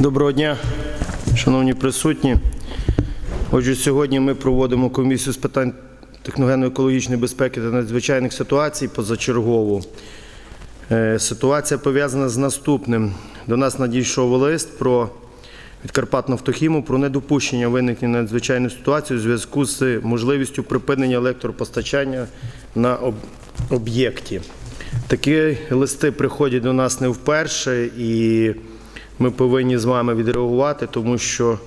Доброго дня, шановні присутні. Отже, сьогодні ми проводимо комісію з питань техногенно-екологічної безпеки та надзвичайних ситуацій позачергову. Е, Ситуація пов'язана з наступним. До нас надійшов лист про від Карпатнафтохіму про недопущення виникнення надзвичайної ситуації у зв'язку з можливістю припинення електропостачання на об- об'єкті. Такі листи приходять до нас не вперше, і ми повинні з вами відреагувати, тому що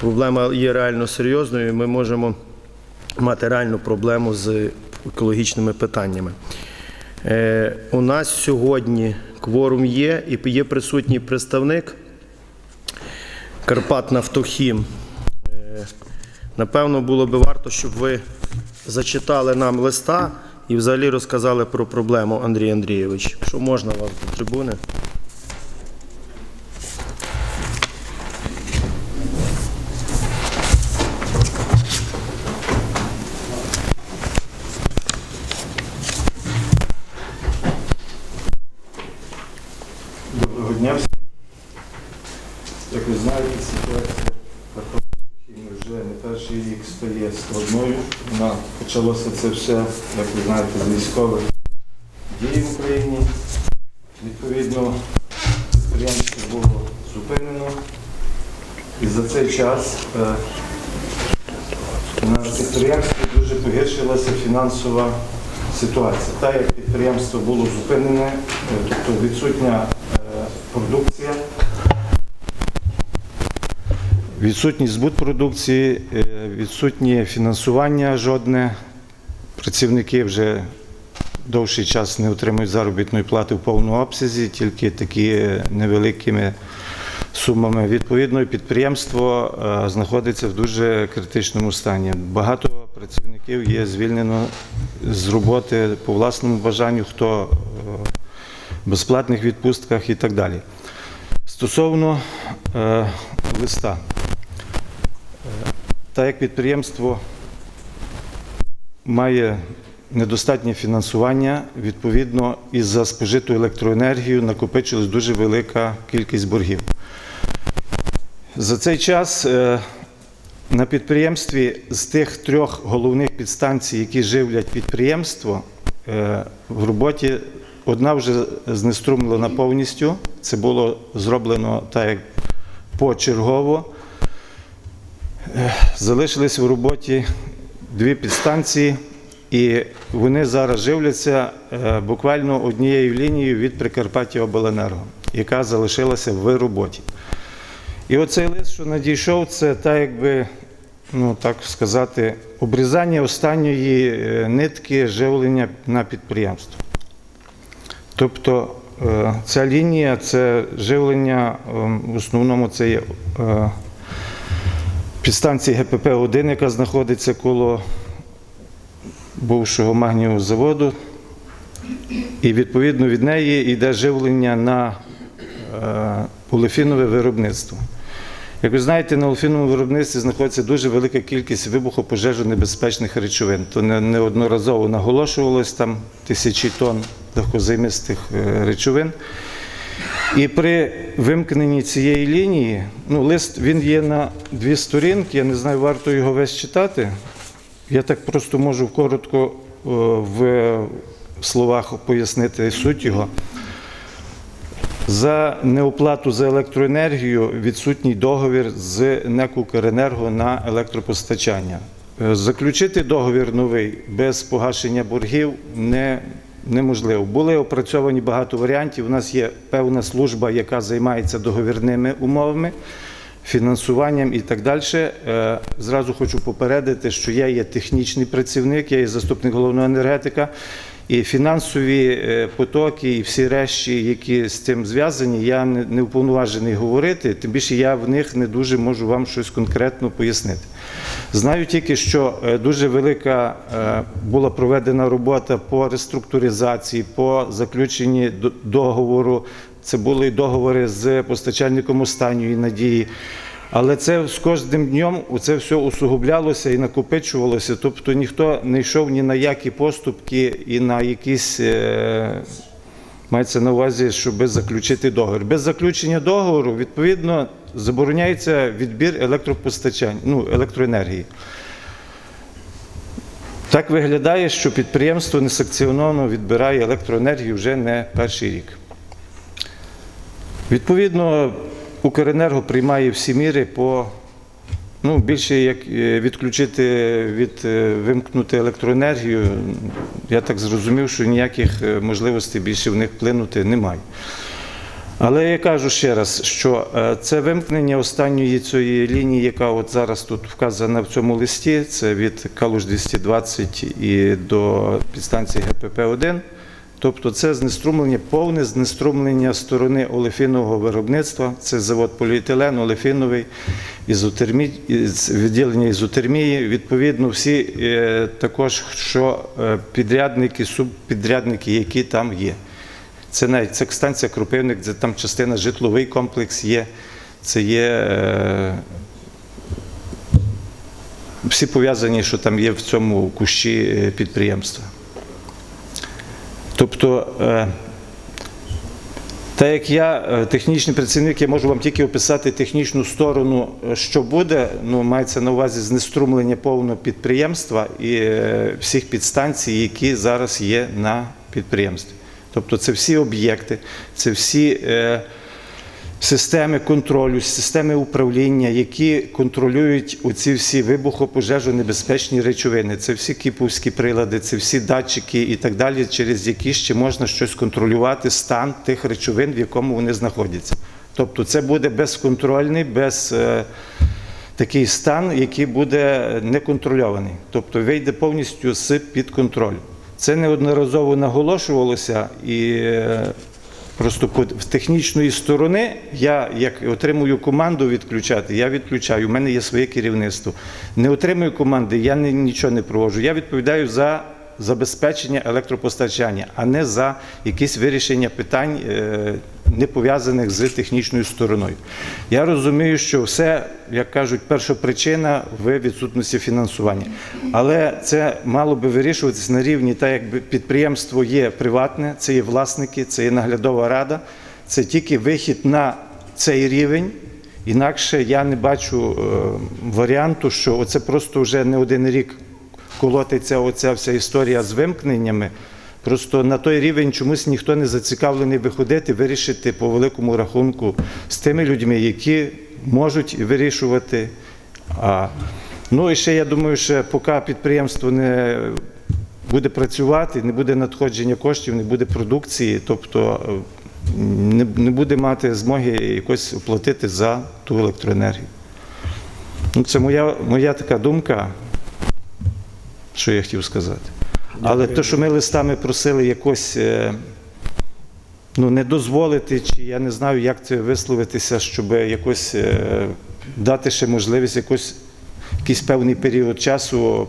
проблема є реально серйозною. і Ми можемо мати реальну проблему з екологічними питаннями. Е, у нас сьогодні кворум є і є присутній представник Карпат Нафтохім. Е, Напевно, було би варто, щоб ви зачитали нам листа і взагалі розказали про проблему, Андрій Андрійович. Що можна вас до трибуни? Доброго дня всім. Як ви знаєте, ситуація в вже не перший рік стає складною. Вона почалося це все, як ви знаєте, з військових дій в Україні. Відповідно, підприємство було зупинено. І за цей час е, на підприємстві дуже погіршилася фінансова ситуація. Так як підприємство було зупинене, е, тобто відсутня продукція. Відсутність збут продукції, е, відсутнє фінансування жодне. Працівники вже довший час не отримують заробітної плати в повному обсязі, тільки такі невеликими сумами. Відповідно, підприємство е, знаходиться в дуже критичному стані. Багато працівників є звільнено з роботи по власному бажанню, хто е, безплатних відпустках і так далі. Стосовно е, листа, Е, так як підприємство має недостатнє фінансування, відповідно, із за спожиту електроенергію накопичилась дуже велика кількість боргів. За цей час е, на підприємстві з тих трьох головних підстанцій, які живлять підприємство, е, в роботі одна вже знеструмлена повністю. Це було зроблено так, як почергово. Е, Залишились в роботі дві підстанції, і вони зараз живляться е, буквально однією лінією від Прикарпаття Обленерго, яка залишилася в роботі. І оцей лист, що надійшов, це так якби, ну так сказати, обрізання останньої е, нитки живлення на підприємство. Тобто е, ця лінія це живлення, е, в основному це є е, підстанції ГПП-1, яка знаходиться коло бувшого магнієвого заводу. І відповідно від неї йде живлення на полифінове виробництво. Як ви знаєте, на олефіновому виробництві знаходиться дуже велика кількість вибухопожежонебезпечних речовин. То неодноразово наголошувалось там тисячі тонн легкозаймистих е, речовин. І при вимкненні цієї лінії, ну, лист він є на дві сторінки, я не знаю, варто його весь читати. Я так просто можу коротко е, в словах пояснити суть його. За неоплату за електроенергію відсутній договір з НЕК «Укренерго» на електропостачання. Е, Заключити договір новий без погашення боргів не, неможливо. Були опрацьовані багато варіантів. У нас є певна служба, яка займається договірними умовами, фінансуванням і так далі. Е, Зразу хочу попередити, що я є технічний працівник, я є заступник головного енергетика. І фінансові е, потоки, і всі речі, які з цим зв'язані, я не уповноважений говорити, тим більше я в них не дуже можу вам щось конкретно пояснити. Знаю тільки, що е, дуже велика е, була проведена робота по реструктуризації, по заключенні до- договору. Це були договори з постачальником останньої надії. Але це з кожним днем це все усугублялося і накопичувалося. Тобто ніхто не йшов ні на які поступки і на якісь е, Мається на увазі, щоб заключити договір. Без заключення договору, відповідно, забороняється відбір електропостачання, ну, електроенергії. Так виглядає, що підприємство несанкціоновано відбирає електроенергію вже не перший рік. Відповідно, Укренерго приймає всі міри по ну, більше як е, відключити від е, вимкнути електроенергію. Я так зрозумів, що ніяких е, можливостей більше в них вплинути немає. Але я кажу ще раз, що це вимкнення останньої цієї лінії, яка от зараз тут вказана в цьому листі, це від Калуш 220 і до підстанції ГПП-1. Тобто це знеструмлення, повне знеструмлення сторони олефінового виробництва. Це завод поліетилен, олефіновий, ізотермі, відділення ізотермії. Відповідно, всі е, також, що е, підрядники, субпідрядники, які там є. Це навіть це станція Кропивник, це там частина житловий комплекс є. Це є е, всі пов'язані, що там є в цьому кущі е, підприємства. Тобто, е, так як я е, технічний працівник, я можу вам тільки описати технічну сторону, е, що буде. Ну, мається на увазі знеструмлення повного підприємства і всіх підстанцій, які зараз є на підприємстві. Тобто це всі об'єкти, це всі системи контролю, системи управління, які контролюють оці всі вибухопожежонебезпечні речовини. Це всі кіповські прилади, це всі датчики і так далі, через які ще можна щось контролювати, стан тих речовин, в якому вони знаходяться. Тобто це буде безконтрольний, без. е, Такий стан, який буде неконтрольований, тобто вийде повністю з під контролю. Це неодноразово наголошувалося і е, просто з технічної сторони я як отримую команду відключати, я відключаю. У мене є своє керівництво. Не отримую команди, я не, нічого не проводжу. Я відповідаю за забезпечення електропостачання, а не за якісь вирішення питань, е, не пов'язаних з технічною стороною. Я розумію, що все, як кажуть, перша причина в відсутності фінансування. Але це мало би вирішуватися на рівні, так якби підприємство є приватне, це є власники, це є наглядова рада, це тільки вихід на цей рівень. Інакше я не бачу е, варіанту, що оце просто вже не один рік колотиться оця вся історія з вимкненнями. Просто на той рівень чомусь ніхто не зацікавлений виходити, вирішити по великому рахунку з тими людьми, які можуть вирішувати. А, ну і ще я думаю, що поки підприємство не буде працювати, не буде надходження коштів, не буде продукції, тобто е, не, буде мати змоги якось оплатити за ту електроенергію. Ну, це моя, моя така думка, що я хотів сказати. Але те, що ми листами просили якось е, ну, не дозволити, чи я не знаю, як це висловитися, щоб якось е, дати ще можливість якось якийсь певний період часу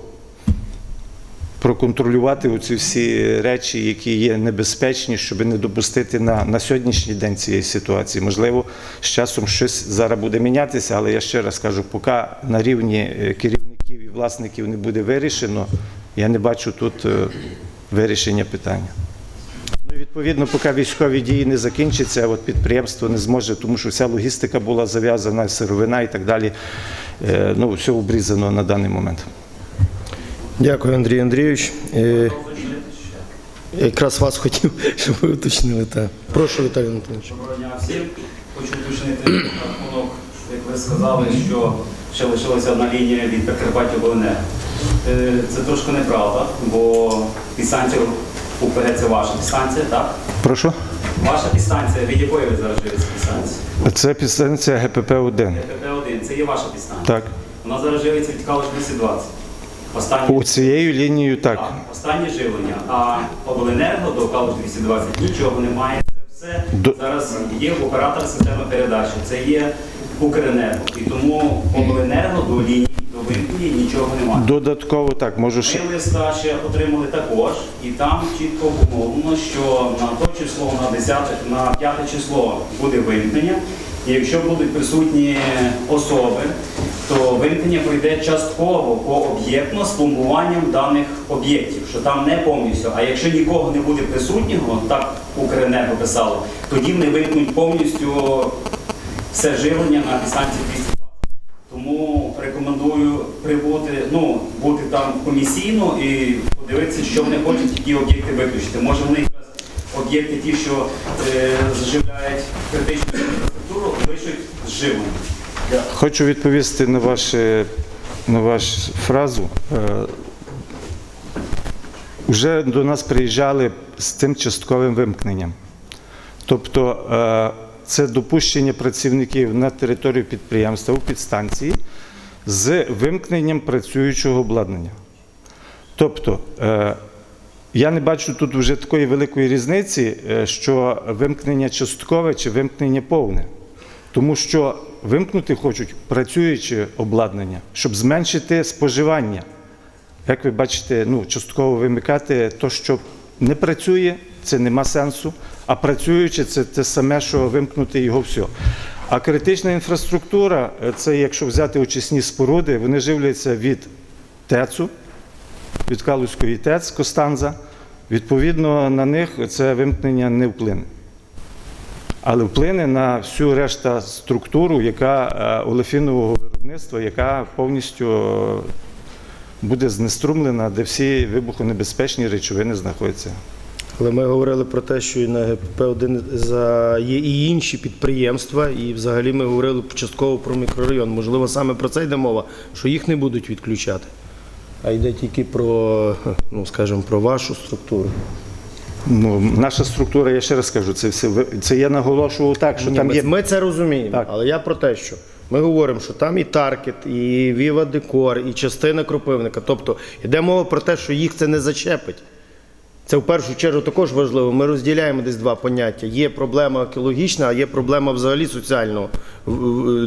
проконтролювати оці всі речі, які є небезпечні, щоб не допустити на, на сьогоднішній день цієї ситуації. Можливо, з часом щось зараз буде мінятися, але я ще раз кажу, поки на рівні е, керівників і власників не буде вирішено, я не бачу тут е, вирішення питання. Ну відповідно, поки військові дії не закінчаться, от підприємство не зможе, тому що вся логістика була зав'язана, сировина і так далі. е, Ну, все обрізано на даний момент. Дякую, Андрій Андрійович. Е, я Якраз вас хотів, щоб ви уточнили. Так. Прошу, Віталій Анатолійович. Доброго дня всім. Хочу уточнити рахунок, як ви сказали, що ще лишилася одна лінія від Прикарпаття Волине. Е, Це трошки неправда, бо підстанція УПГ це ваша підстанція, так? Прошу. Ваша підстанція, від якої ви зараз живете підстанція? Це підстанція ГПП-1. ГПП-1, це є ваша підстанція. Так. Вона зараз живиться від Калуш 220. Останнє, По цією лінією так. так, останнє живлення. А обленерго до Калуш 220 нічого немає. Це все До- зараз є в оператора системи передачі. Це є Укренерго. І тому обленерго до лінії, до нічого немає. Додатково так, можу ще. Ми листа ще отримали також, і там чітко обумовлено, що на то число, на 10, на 5 число буде вимкнення, І якщо будуть присутні особи, то вимкнення пройде частково по об'єктно з пломбуванням даних об'єктів, що там не повністю. А якщо нікого не буде присутнього, так Укренерго писало, тоді вони вимкнуть повністю все живлення на підстанції 220. Рекомендую прибути, ну, бути там комісійно і подивитися, що вони хочуть, які об'єкти виключити. Може вони якраз об'єкти ті, що е, зживляють критичну інфраструктуру, лишать зживлення. Хочу відповісти на, ваше, на вашу фразу. Е, Уже до нас приїжджали з цим частковим вимкненням. Тобто е, це допущення працівників на територію підприємства у підстанції з вимкненням працюючого обладнання. Тобто, е, я не бачу тут вже такої великої різниці, е, що вимкнення часткове чи вимкнення повне. Тому що вимкнути хочуть працююче обладнання, щоб зменшити споживання. Як ви бачите, ну, частково вимикати то, що не працює, це нема сенсу, а працююче це те саме, що вимкнути його все. А критична інфраструктура, е, це якщо взяти очисні споруди, вони живляться від ТЕЦу, від Калузької ТЕЦ, Костанза. Відповідно, на них це вимкнення не вплине. Але вплине на всю решта структуру, яка е, олефінового виробництва, яка повністю е, буде знеструмлена, де всі вибухонебезпечні речовини знаходяться. Але ми говорили про те, що і на ГПП-1 за є і інші підприємства, і взагалі ми говорили частково про мікрорайон. Можливо, саме про це йде мова, що їх не будуть відключати. А йде тільки про, ну скажімо, про вашу структуру. Ну, наша структура, я ще раз кажу, це все це я наголошував так, що Ні, там ми, є. ми це розуміємо, Так. але я про те, що ми говоримо, що там і Таркет, і Віва Декор, і частина Кропивника. Тобто йде мова про те, що їх це не зачепить. Це в першу чергу також важливо. Ми розділяємо десь два поняття. Є проблема екологічна, а є проблема взагалі соціального.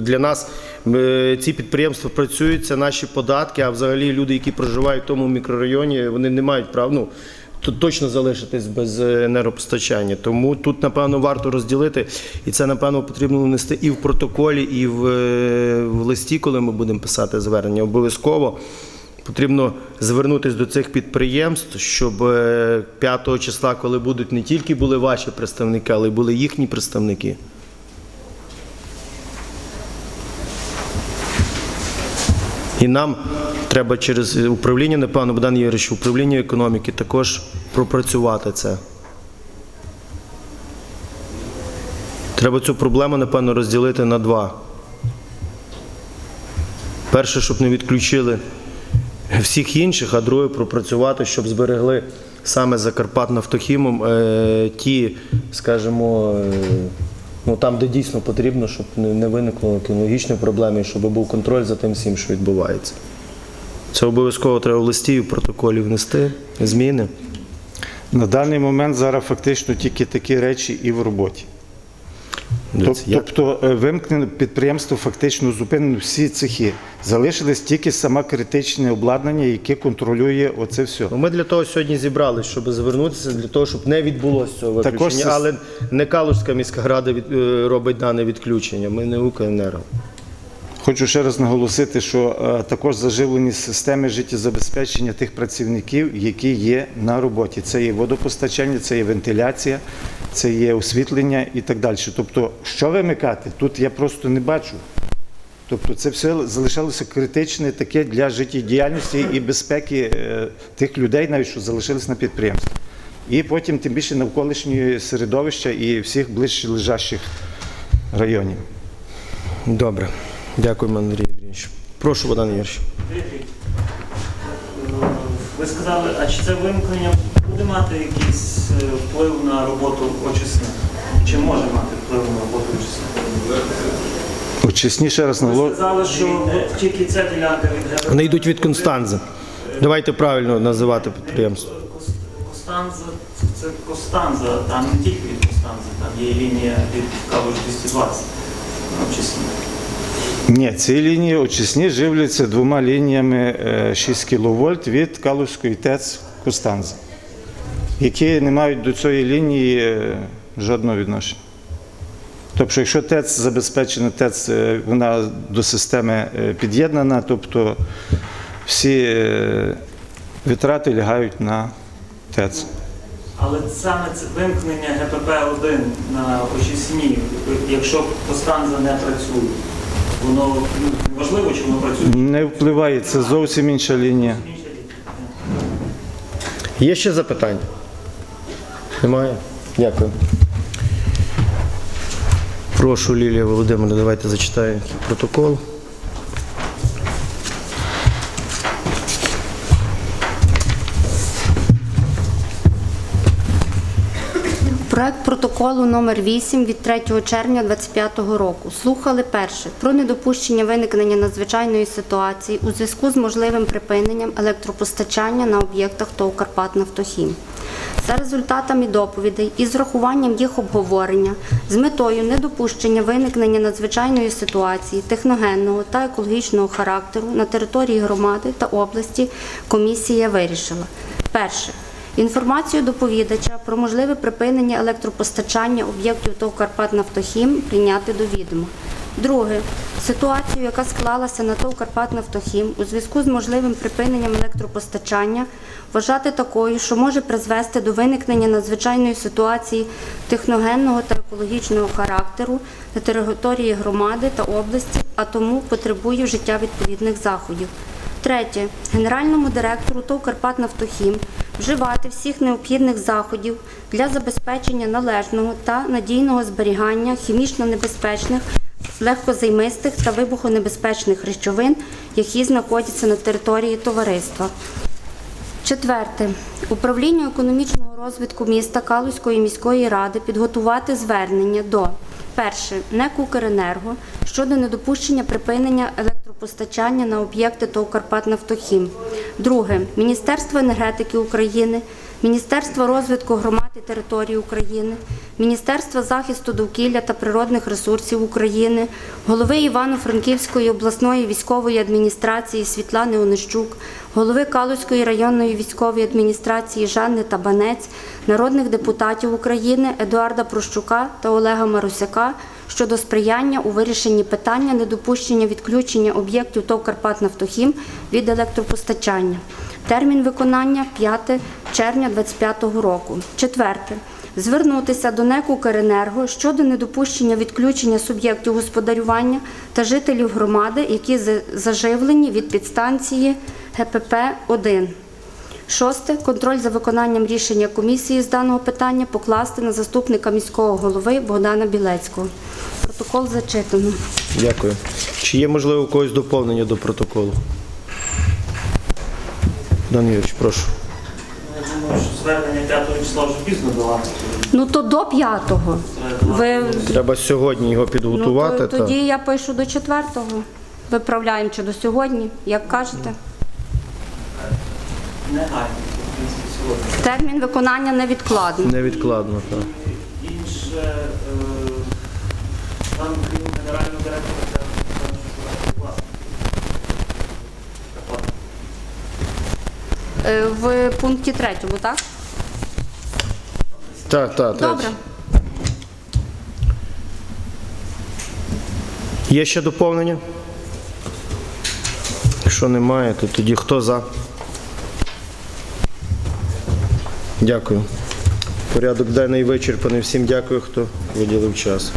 Для нас е, ці підприємства працюють, це наші податки, а взагалі люди, які проживають в тому мікрорайоні, вони не мають права. Ну, точно залишитись без е, енергопостачання. Тому тут, напевно, варто розділити, і це, напевно, потрібно внести і в протоколі, і в, е, в листі, коли ми будемо писати звернення. Обов'язково потрібно звернутися до цих підприємств, щоб е, 5 числа, коли будуть не тільки були ваші представники, але й були їхні представники. І нам треба через управління, напевно, Богдан Ігорович, управління економіки також пропрацювати це. Треба цю проблему, напевно, розділити на два. Перше, щоб не відключили всіх інших, а друге пропрацювати, щоб зберегли саме Закарпатнафтохімом е, ті, скажімо, е, ну там, де дійсно потрібно, щоб не виникло екологічної проблеми, щоб був контроль за тим всім, що відбувається. Це обов'язково треба в листі і в протоколі внести зміни. На даний момент зараз фактично тільки такі речі і в роботі. Тобто е, вимкнено підприємство фактично зупинено всі цехи. Залишилось тільки саме критичне обладнання, яке контролює оце все. Ну, Ми для того сьогодні зібралися, щоб звернутися, для того, щоб не відбулося цього виключення. це- Але не Калужська міська рада від, е, робить дане відключення. Ми не Укренерго. Хочу ще раз наголосити, що е, також заживлені системи життєзабезпечення тих працівників, які є на роботі. Це є водопостачання, це є вентиляція, це є освітлення і так далі. Тобто, що вимикати, тут я просто не бачу. Тобто це все залишалося критичне таке для життєдіяльності і безпеки е, тих людей, навіть що залишились на підприємстві. І потім тим більше навколишнього середовища і всіх ближче лежащих районів. Добре. Дякуємо, Андрій Андрійович. Прошу, Богдан Ігорович. Ви сказали, а чи це вимкнення буде мати якийсь е, вплив на роботу очисних? Чи може мати вплив на роботу очисних? Очисні ще раз Ви сказали, що от тільки ця ділянка від. Вони йдуть від Констанзи. Давайте правильно називати підприємство. Кос- Костанза, це Костанза, там не тільки від Костанзи, там є лінія від Калуш 220 на очисні. Ні, ці лінії очисні живляться двома лініями е, 6 кВт від Калузької ТЕЦ Костанзи, які не мають до цієї лінії е, жодного відношення. Тобто, якщо ТЕЦ забезпечена, ТЕЦ е, вона до системи е, під'єднана, тобто всі е, витрати лягають на ТЕЦ. Але саме це вимкнення ГПП-1 на очисні, якщо постанза не працює, воно ну, важливо, чи воно працює? Не впливає, це зовсім інша лінія. Є ще запитання? Немає? Дякую. Прошу, Лілія Володимирівна, давайте зачитаємо протокол. Проект протоколу номер 8 від 3 червня 2025 року. Слухали перше про недопущення виникнення надзвичайної ситуації у зв'язку з можливим припиненням електропостачання на об'єктах ТОВ «Карпатнафтохім». За результатами доповідей і з урахуванням їх обговорення з метою недопущення виникнення надзвичайної ситуації техногенного та екологічного характеру на території громади та області комісія вирішила. Перше. Інформацію доповідача про можливе припинення електропостачання об'єктів ТОВ «Карпатнафтохім» прийняти до відома. Друге. Ситуацію, яка склалася на ТОВ «Карпатнафтохім» у зв'язку з можливим припиненням електропостачання, вважати такою, що може призвести до виникнення надзвичайної ситуації техногенного та екологічного характеру на території громади та області, а тому потребує вжиття відповідних заходів. Третє. Генеральному директору ТОВ «Карпатнафтохім» вживати всіх необхідних заходів для забезпечення належного та надійного зберігання хімічно небезпечних, легкозаймистих та вибухонебезпечних речовин, які знаходяться на території товариства. Четверте. Управлінню економічного розвитку міста Калузької міської ради підготувати звернення до перше НЕК «Укренерго» щодо недопущення припинення електропостачання на об'єкти ТОВ «Карпатнафтохім». Друге Міністерство енергетики України, Міністерство розвитку громад і територій України, Міністерство захисту довкілля та природних ресурсів України, голови Івано-Франківської обласної військової адміністрації Світлани Онищук, голови Калузької районної військової адміністрації Жанни Табанець, народних депутатів України Едуарда Прощука та Олега Марусяка щодо сприяння у вирішенні питання недопущення відключення об'єктів ТОВ «Карпатнафтохім» від електропостачання. Термін виконання 5 червня 2025 року. Четверте. Звернутися до НЕК «Укренерго» щодо недопущення відключення суб'єктів господарювання та жителів громади, які заживлені від підстанції ГПП-1. Шосте. Контроль за виконанням рішення комісії з даного питання покласти на заступника міського голови Богдана Білецького. Протокол зачитано. Дякую. Чи є можливо у когось доповнення до протоколу? Дан Юрійович, прошу. Я думаю, що звернення 5 числа вже пізно давати. Ну то до п'ятого. Ви Треба сьогодні його ну, підготувати. то, та- тоді я пишу до четвертого. Виправляємо чи до сьогодні, як кажете. Негайно, в сьогодні. Термін виконання невідкладний. Невідкладно, так. Інше, е, там, крім генерального директора, виконавчого власне. Е, В пункті третьому, так? Так, так, Добре. Є ще доповнення? Якщо немає, то тоді хто за? Дякую. Порядок денний вичерпаний. Всім дякую, хто виділив час.